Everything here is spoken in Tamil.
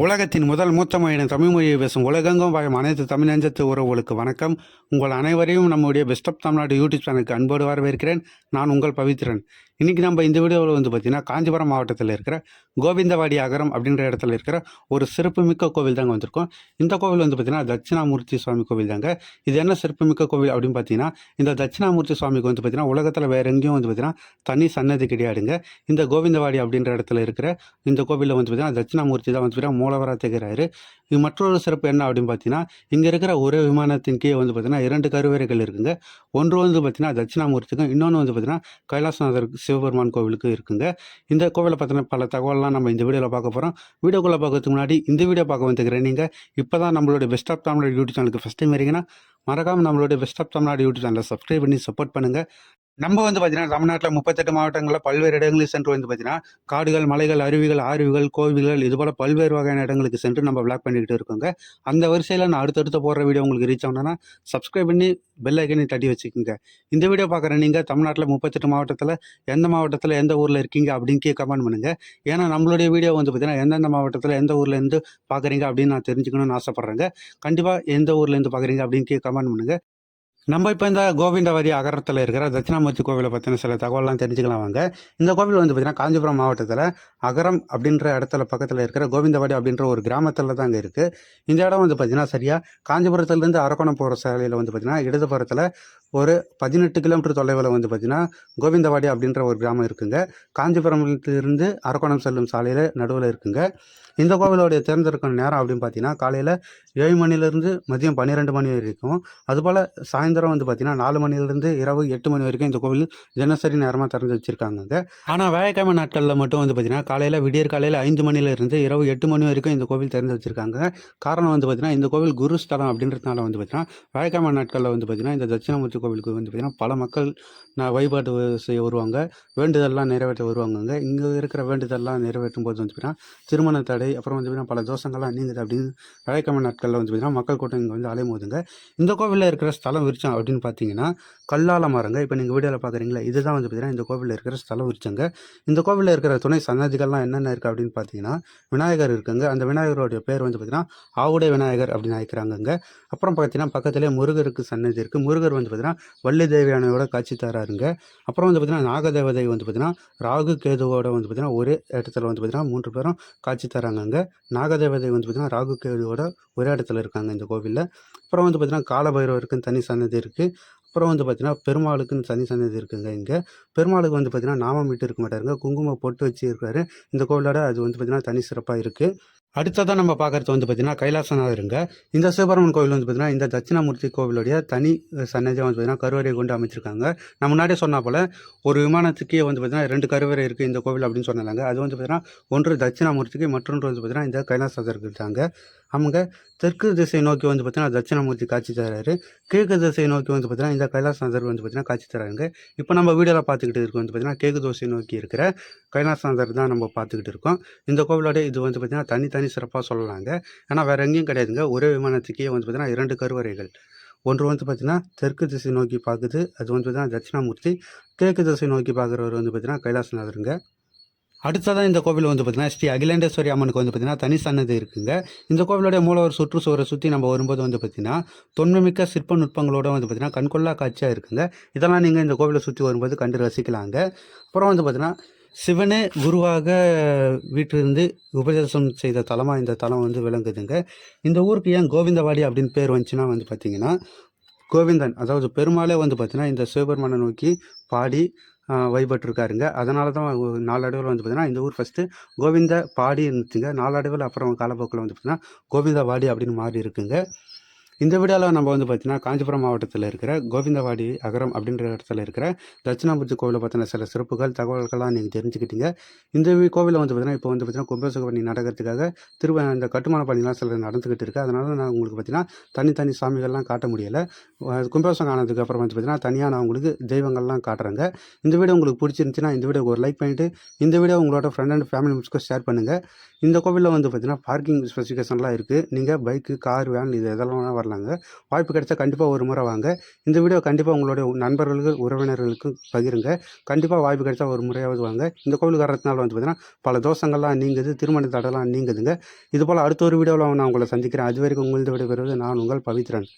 உலகத்தின் முதல் மூத்த மொழியான தமிழ் மொழியை பேசும் உலகெங்கும் வாழும் அனைத்து தமிழ் நெஞ்சத்து உறவுகளுக்கு வணக்கம். உங்கள் அனைவரையும் நம்முடைய பெஸ்ட் ஆஃப் தமிழ்நாடு யூடியூப் சேனலுக்கு அன்போடு வரவேற்கிறேன். நான் உங்கள் பவித்ரன். இன்றைக்கி நம்ம இந்த வீடியோவில் வந்து பார்த்திங்கன்னா காஞ்சிபுரம் மாவட்டத்தில் இருக்கிற கோவிந்தவாடி அகரம் அப்படின்ற இடத்துல இருக்கிற ஒரு சிறப்புமிக்க கோவில் தாங்க வந்திருக்கோம். இந்த கோவில் வந்து பார்த்திங்கன்னா தட்சிணாமூர்த்தி சுவாமி கோவில் தாங்க. இது என்ன சிறப்புமிக்க கோவில் அப்படின்னு பார்த்தீங்கன்னா இந்த தட்சிணாமூர்த்தி சுவாமிக்கு வந்து பார்த்திங்கன்னா உலகத்தில் வேறு எங்கேயும் வந்து பார்த்திங்கன்னா தனி சன்னதி கிடையாதுங்க. இந்த கோவிந்தவாடி அப்படின்ற இடத்துல இருக்கிற இந்த கோவிலில் வந்து பார்த்திங்கன்னா தட்சிணாமூர்த்தி தான் வந்து பார்த்திங்கன்னா மூலவராக திகறாரு இது மற்றொரு சிறப்பு என்ன அப்படின்னு பார்த்தீங்கன்னா இங்கே இருக்கிற ஒரே விமானத்தின் கீழே வந்து பார்த்திங்கன்னா இரண்டு கருவறைகள் இருக்குங்க. ஒன்று வந்து பார்த்திங்கன்னா தட்சிணாமூர்த்திக்கும் இன்னொன்று வந்து பார்த்தீங்கன்னா கைலாசநாதர் சிவபெருமான் கோவிலுக்கு இருக்குங்க. இந்த கோவிலை பார்த்தீங்கன்னா பல தகவல்லாம் நம்ம இந்த வீடியோவில் பார்க்க போகிறோம் வீடியோக்குள்ளே பார்க்கறதுக்கு முன்னாடி இந்த வீடியோ பார்க்க வந்துக்கிறேன் நீங்கள் இப்போ தான் நம்மளோட பெஸ்ட் ஆஃப் தமிழ் யூடியூப் சேனலுக்கு ஃபஸ்ட் டைம் வரீங்கன்னா மறக்காமல் நம்மளுடைய பெஸ்ட் ஆஃப் தமிழ்நாடு யூடியூப் சேனலை சப்ஸ்கிரைப் பண்ணி சப்போர்ட் பண்ணுங்கள் நம்ம வந்து பார்த்தீங்கன்னா தமிழ்நாட்டில் முப்பத்தெட்டு மாவட்டங்களில் பல்வேறு இடங்களில் சென்று வந்து பார்த்தீங்கன்னா காடுகள் மலைகள் அருவிகள் ஆறுவிகள் கோவில்கள் இதுபோல் பல்வேறு வகையான இடங்களுக்கு சென்று நம்ம விளாக் பண்ணிக்கிட்டு இருக்கோங்க. அந்த வரிசையில் நான் அடுத்தடுத்து போடுற வீடியோ உங்களுக்கு ரீச் ஆகணும்னா சப்ஸ்கிரைப் பண்ணி பெல் ஐக்கனை தட்டி வச்சுக்கோங்க. இந்த வீடியோ பார்க்குற நீங்கள் தமிழ்நாட்டில் முப்பத்தெட்டு மாவட்டத்தில் எந்த மாவட்டத்தில் எந்த ஊரில் இருக்கீங்க அப்படின்னு கே கமெண்ட் பண்ணுங்கள் ஏன்னா நம்மளுடைய வீடியோ வந்து பார்த்தீங்கன்னா எந்தெந்த மாவட்டத்தில் எந்த ஊர்லேருந்து பார்க்குறீங்க அப்படின்னு நான் தெரிஞ்சுக்கணும்னு ஆசைப்பட்றேங்க. கண்டிப்பாக எந்த ஊர்லேருந்து பார்க்குறீங்க அப்படின்னு கமெண்ட் கமெண்ட் பண்ணுங்கள் நம்ம இப்போ இந்த கோவிந்தவாதி அகரத்தில் இருக்கிற தட்சிணாமூர்த்தி கோவிலை பற்றின சில தகவல்லாம் தெரிஞ்சுக்கலாம் வாங்க. இந்த கோவில் வந்து பார்த்திங்கன்னா காஞ்சிபுரம் மாவட்டத்தில் அகரம் அப்படின்ற இடத்துல பக்கத்தில் இருக்கிற கோவிந்தவாடி அப்படின்ற ஒரு கிராமத்தில் தான் அங்கே இருக்குது இந்த இடம் வந்து பார்த்திங்கன்னா சரியாக காஞ்சிபுரத்துலேருந்து அரக்கோணம் போகிற சாலையில் வந்து பார்த்திங்கன்னா இடதுபுறத்தில் ஒரு பதினெட்டு கிலோமீட்டர் தொலைவில் வந்து பார்த்திங்கன்னா கோவிந்தவாடி அப்படின்ற ஒரு கிராமம் இருக்குங்க. காஞ்சிபுரம்லேருந்து அரக்கோணம் செல்லும் சாலையில் நடுவில் இருக்குங்க. இந்த கோவிலோடைய தேர்ந்தெடுக்கும் நேரம் அப்படின்னு பார்த்தீங்கன்னா காலையில் ஏழு மணிலேருந்து மதியம் பன்னிரெண்டு மணி வரைக்கும். அதுபோல் சாயந்தரம் வந்து பார்த்தீங்கன்னா நாலு மணிலேருந்து இரவு எட்டு மணி வரைக்கும் இந்த கோவில் தினசரி நேரமாக திறந்து வச்சுருக்காங்க. ஆனால் வேலைக்கிழமை நாட்களில் மட்டும் வந்து பார்த்தீங்கன்னா காலையில் விடியற் காலையில் ஐந்து மணிலேருந்து இரவு எட்டு மணி வரைக்கும் இந்த கோவில் திறந்து வச்சுருக்காங்க. காரணம் வந்து பார்த்தீங்கன்னா இந்த கோவில் குரு ஸ்தலம் அப்படின்றதுனால வந்து பார்த்தீங்கன்னா வேலைக்கிழமை நாட்களில் வந்து பார்த்தீங்கன்னா இந்த தட்சிணாமூர்த்தி கோவிலுக்கு வந்து பார்த்தீங்கன்னா பல மக்கள் நான் வழிபாட்டு செய்ய வருவாங்க. வேண்டுதல்லாம் நிறைவேற்ற வருவாங்க இங்கே இருக்கிற வேண்டுதல்லாம் நிறைவேற்றும் போது வந்து பார்த்தீங்கன்னா திருமண தடை அப்புறம் வந்து பார்த்தீங்கன்னா பல தோஷங்கள்லாம் நீங்குது அப்படின்னு வேலைக்கிழமை நாட்களில் வந்து பார்த்தீங்கன்னா மக்கள் கூட்டம் இங்கே வந்து அலைமோதுங்க. இந்த கோவிலில் இருக்கிற ஸ்தலம் விருச்சம் அப்படின்னு பார்த்தீங்கன்னா கல்லால மரங்க. இப்போ நீங்கள் வீடியோவில் பார்க்குறீங்களா? இதுதான் வந்து பார்த்தீங்கன்னா இந்த கோவிலில் இருக்கிற ஸ்தலம் விருச்சங்க இந்த கோவிலில் இருக்கிற துணை சன்னதிகள்லாம் என்னென்ன இருக்குது அப்படின்னு பார்த்தீங்கன்னா விநாயகர் இருக்குங்க. அந்த விநாயகருடைய பேர் வந்து பார்த்தீங்கன்னா ஆவுடை விநாயகர் அப்படின்னு அழைக்கிறாங்கங்க. அப்புறம் பார்த்தீங்கன்னா பக்கத்துலேயே முருகருக்கு சன்னதி இருக்குது முருகர் வந்து பார்த்தீங்கன்னா வள்ளி தேவியானையோட காட்சி தராருங்க. அப்புறம் வந்து பார்த்தீங்கன்னா நாகதேவதை வந்து பார்த்தீங்கன்னா ராகு கேதுவோட வந்து பார்த்தீங்கன்னா ஒரே இடத்துல வந்து பார்த்தீங்கன்னா மூன்று பேரும் காட்சி தராங்கங்க. நாகதேவதை வந்து பார்த்தீங்கன்னா ராகு கேதுவோட ஒரே இடத்துல இருக்காங்க இந்த கோவிலில். அப்புறம் வந்து பார்த்தீங்கன்னா காலபைரவருக்குன்னு தனி சன்னதி இருக்குது அப்புறம் வந்து பார்த்தீங்கன்னா பெருமாளுக்குன்னு தனி சன்னதி இருக்குங்க இங்கே. பெருமாளுக்கு வந்து பார்த்திங்கன்னா நாமம் விட்டு இருக்க மாட்டாருங்க. குங்குமம் பொட்டு வச்சு இருக்காரு இந்த கோவிலோட அது வந்து பார்த்திங்கன்னா தனி சிறப்பாக இருக்குது அடுத்ததான் நம்ம பார்க்குறது வந்து பார்த்திங்கன்னா கைலாசநாதருங்க இந்த சிவபெருமன் கோவில் வந்து பார்த்திங்கன்னா இந்த தட்சிணாமூர்த்தி கோவிலுடைய தனி சன்னதியாக வந்து பார்த்திங்கன்னா கருவறை கொண்டு அமைச்சிருக்காங்க நான் முன்னாடியே சொன்ன போல் ஒரு விமானத்துக்கே வந்து பார்த்திங்கன்னா ரெண்டு கருவறை இருக்குது இந்த கோவில் அப்படின்னு சொன்னாங்க அது வந்து பார்த்திங்கன்னா ஒன்று தட்சிணாமூர்த்திக்கு மற்றொன்று வந்து பார்த்திங்கன்னா இந்த கைலாசநாதருக்கு இருக்காங்க அவங்க தெற்கு திசை நோக்கி வந்து பார்த்திங்கன்னா தட்சிணாமூர்த்தி காட்சி தராரு கிழக்கு திசை நோக்கி வந்து பார்த்திங்கன்னா இந்த கைலாசநாதர் வந்து பார்த்திங்கன்னா காட்சி தராங்க இப்போ நம்ம வீடியோவில் பார்த்துக்கிட்டு இருக்கோம் வந்து பார்த்திங்கன்னா கிழக்கு தோசை நோக்கி இருக்கிற கைலாசநாதர் தான் நம்ம பார்த்துக்கிட்டு இருக்கோம் இந்த கோவிலோட இது வந்து பார்த்திங்கன்னா தனித்தனி தனி சிறப்பாக சொல்லலாங்க. ஏன்னா வேறு எங்கேயும் கிடையாதுங்க. ஒரே விமானத்துக்கே வந்து பார்த்திங்கன்னா இரண்டு கருவறைகள். ஒன்று வந்து பார்த்திங்கன்னா தெற்கு திசை நோக்கி பார்க்குது அது வந்து பார்த்திங்கன்னா தட்சிணாமூர்த்தி. கிழக்கு திசை நோக்கி பார்க்குறவர் வந்து பார்த்திங்கன்னா கைலாசநாதருங்க அடுத்ததான் இந்த கோவில் வந்து பார்த்திங்கன்னா ஸ்ரீ அகிலேண்டேஸ்வரி அம்மனுக்கு வந்து பார்த்திங்கன்னா தனி சன்னதி இருக்குங்க. இந்த கோவிலுடைய மூலவர் சுற்றுச்சுவரை சுற்றி நம்ம வரும்போது வந்து பார்த்திங்கன்னா தொன்மைமிக்க சிற்ப நுட்பங்களோட வந்து பார்த்திங்கன்னா கண்கொள்ளா காட்சியாக இருக்குங்க. இதெல்லாம் நீங்கள் இந்த கோவிலை சுற்றி வரும்போது கண்டு ரசிக்கலாங்க. அப்புறம் வந்து பார்த்திங்கன்னா சிவனே குருவாக வீட்டிலிருந்து உபதேசம் செய்த தலமாக இந்த தலம் வந்து விளங்குதுங்க. இந்த ஊருக்கு ஏன் கோவிந்தவாடி அப்படின்னு பேர் வந்துச்சுன்னா வந்து பார்த்திங்கன்னா கோவிந்தன் அதாவது பெருமாளே வந்து பார்த்திங்கன்னா இந்த சிவபெருமானை நோக்கி பாடி வழிபட்டிருக்காருங்க. அதனால தான் நாளடைவில் வந்து பார்த்திங்கன்னா இந்த ஊர் ஃபஸ்ட்டு கோவிந்த பாடி இருந்துச்சுங்க நாளடைவில் அப்புறம் காலப்போக்கில் வந்து பார்த்திங்கன்னா கோவிந்தவாடி அப்படின்னு மாறி இருக்குங்க இந்த வீடியோவில் நம்ம வந்து பார்த்திங்கன்னா காஞ்சிபுரம் மாவட்டத்தில் இருக்கிற கோவிந்தவாடி அகரம் அப்படின்ற இடத்துல இருக்கிற தட்சிணாமூர்த்தி கோவிலை பற்றின சில சிறப்புகள் தகவல்கள்லாம் நீங்கள் தெரிஞ்சுக்கிட்டீங்க. இந்த கோவிலை கோவிலில் வந்து பார்த்திங்கன்னா இப்போ வந்து பார்த்திங்கன்னா கும்பாபிஷேக பணி நடக்கிறதுக்காக திருவ அந்த கட்டுமான பணிலாம் சில நடந்துக்கிட்டு இருக்குது அதனால் நான் உங்களுக்கு பார்த்திங்கன்னா தனித்தனி சாமிகள்லாம் காட்ட முடியலை. அஹ் ஆனதுக்கப்புறம் ஆனதுக்கு அப்புறம் வந்து பார்த்திங்கன்னா தனியாக நான் உங்களுக்கு தெய்வங்கள்லாம் காட்டுறேங்க. இந்த வீடியோ உங்களுக்கு பிடிச்சிருந்துச்சுன்னா இந்த வீடியோக்கு ஒரு லைக் பண்ணிவிட்டு இந்த வீடியோ உங்களோட ஃப்ரெண்ட் அண்ட் ஃபேமிலி மெம்பர்ஸ்க்கு ஷேர் பண்ணுங்கள் இந்த கோவிலில் வந்து பார்த்திங்கன்னா பார்க்கிங் ஸ்பெசிஃபிகேஷன்லாம் இருக்குது நீங்கள் பைக்கு கார் வேன் இது எதெல்லாம் வர வரலாங்க. வாய்ப்பு கிடைச்சா கண்டிப்பாக ஒரு முறை வாங்க. இந்த வீடியோ கண்டிப்பாக உங்களுடைய நண்பர்களுக்கு உறவினர்களுக்கும் பகிருங்க. கண்டிப்பாக வாய்ப்பு கிடைச்சா ஒரு முறையாவது வாங்க. இந்த கோவிலுக்கு வர்றதுனால வந்து பார்த்தீங்கன்னா பல தோஷங்கள்லாம் நீங்குது திருமண தடலாம் நீங்குதுங்க. இது போல் அடுத்த ஒரு வீடியோவில் நான் உங்களை சந்திக்கிறேன். அது வரைக்கும் உங்களது விடைபெறுவது நான் உங்கள் பவித்ரன்.